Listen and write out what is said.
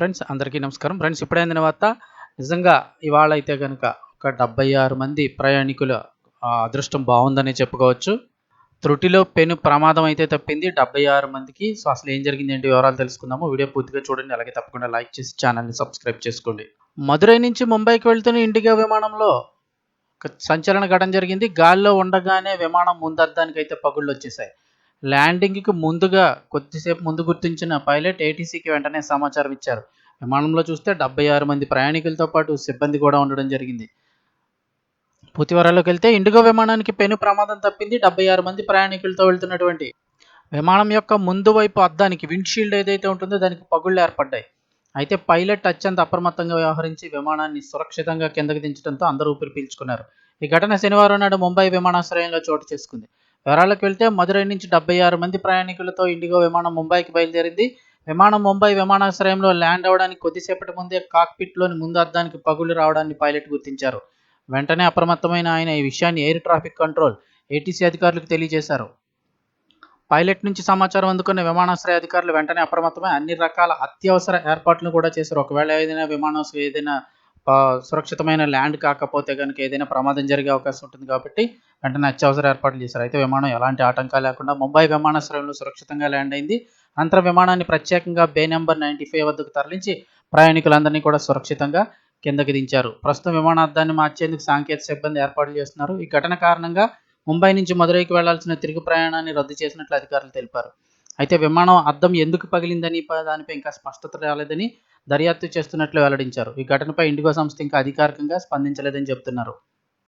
Friends అందరికీ నమస్కారం. Friends ఇప్పుడైన తర్వాత నిజంగా ఇవాళ అయితే కనుక ఒక డెబ్బై ఆరు మంది ప్రయాణికుల అదృష్టం బాగుందని చెప్పుకోవచ్చు. త్రుటిలో పెను ప్రమాదం అయితే తప్పింది. డెబ్బై ఆరు మందికి. సో అసలు ఏం జరిగింది ఏంటి వివరాలు తెలుసుకుందాము. వీడియో పూర్తిగా చూడండి. అలాగే తప్పకుండా లైక్ చేసి ఛానల్ని సబ్స్క్రైబ్ చేసుకోండి. మదురై నుంచి ముంబైకి వెళ్తున్న ఇండిగో విమానంలో సంచలన ఘటన జరిగింది. గాల్లో ఉండగానే విమానం ముందర్థానికి అయితే పగుళ్ళు వచ్చేసాయి ల్యాండింగ్కి ముందుగా కొద్దిసేపు ముందు గుర్తించిన పైలట్ ఏటీసీకి వెంటనే సమాచారం ఇచ్చారు. విమానంలో చూస్తే డెబ్బై ఆరు మంది ప్రయాణికులతో పాటు సిబ్బంది కూడా ఉండడం జరిగింది. పూర్తి వెళ్తే ఇండిగో విమానానికి పెను ప్రమాదం తప్పింది డెబ్బై ఆరు మంది ప్రయాణికులతో వెళ్తున్నటువంటి విమానం యొక్క ముందు వైపు అద్దానికి విండ్షీల్డ్ ఏదైతే ఉంటుందో దానికి పగుళ్ళు ఏర్పడ్డాయి. అయితే పైలట్ అత్యంత అప్రమత్తంగా వ్యవహరించి విమానాన్ని సురక్షితంగా కిందకి దించడంతో అందరూ ఊపిరి పీల్చుకున్నారు. ఈ ఘటన శనివారం నాడు ముంబై విమానాశ్రయంలో చోటు చేసుకుంది. వివరాలకు వెళ్తే మదురై నుంచి డెబ్బై ఆరు మంది ప్రయాణికులతో ఇండిగో విమానం ముంబైకి బయలుదేరింది. విమానం ముంబై విమానాశ్రయంలో ల్యాండ్ అవడానికి కొద్దిసేపటి ముందే కాక్పిట్లోని ముందు అద్దానికి పగులు రావడాన్ని పైలట్ గుర్తించారు. వెంటనే అప్రమత్తమైన ఆయన ఈ విషయాన్ని ఎయిర్ ట్రాఫిక్ కంట్రోల్ ఏటీసీ అధికారులకు తెలియజేశారు. పైలట్ నుంచి సమాచారం అందుకున్న విమానాశ్రయ అధికారులు వెంటనే అప్రమత్తమై అన్ని రకాల అత్యవసర ఏర్పాట్లను కూడా చేశారు. ఒకవేళ ఏదైనా విమానాశ్రయం ఏదైనా సురక్షితమైన ల్యాండ్ కాకపోతే కనుక ఏదైనా ప్రమాదం జరిగే అవకాశం ఉంటుంది కాబట్టి వెంటనే అత్యవసర ఏర్పాట్లు చేశారు. అయితే విమానం ఎలాంటి ఆటంకాలు లేకుండా ముంబై విమానాశ్రయంలో సురక్షితంగా ల్యాండ్ అయింది. అనంతరం విమానాన్ని ప్రత్యేకంగా బే నెంబర్ నైంటీ ఫైవ్ వద్దకు తరలించి ప్రయాణికులందరినీ కూడా సురక్షితంగా కిందకి దించారు. ప్రస్తుతం విమానార్థాన్ని మార్చేందుకు సాంకేతిక సిబ్బంది ఏర్పాట్లు చేస్తున్నారు. ఈ ఘటన కారణంగా ముంబై నుంచి మదురైకి వెళ్ళాల్సిన తిరుగు ప్రయాణాన్ని రద్దు చేసినట్లు అధికారులు తెలిపారు. అయితే విమానం అద్దం ఎందుకు పగిలిందని దానిపై ఇంకా స్పష్టత రాలేదని దర్యాప్తు చేస్తున్నట్లు వెల్లడించారు. ఈ ఘటనపై ఇండిగో సంస్థ ఇంకా అధికారికంగా స్పందించలేదని చెబుతున్నారు.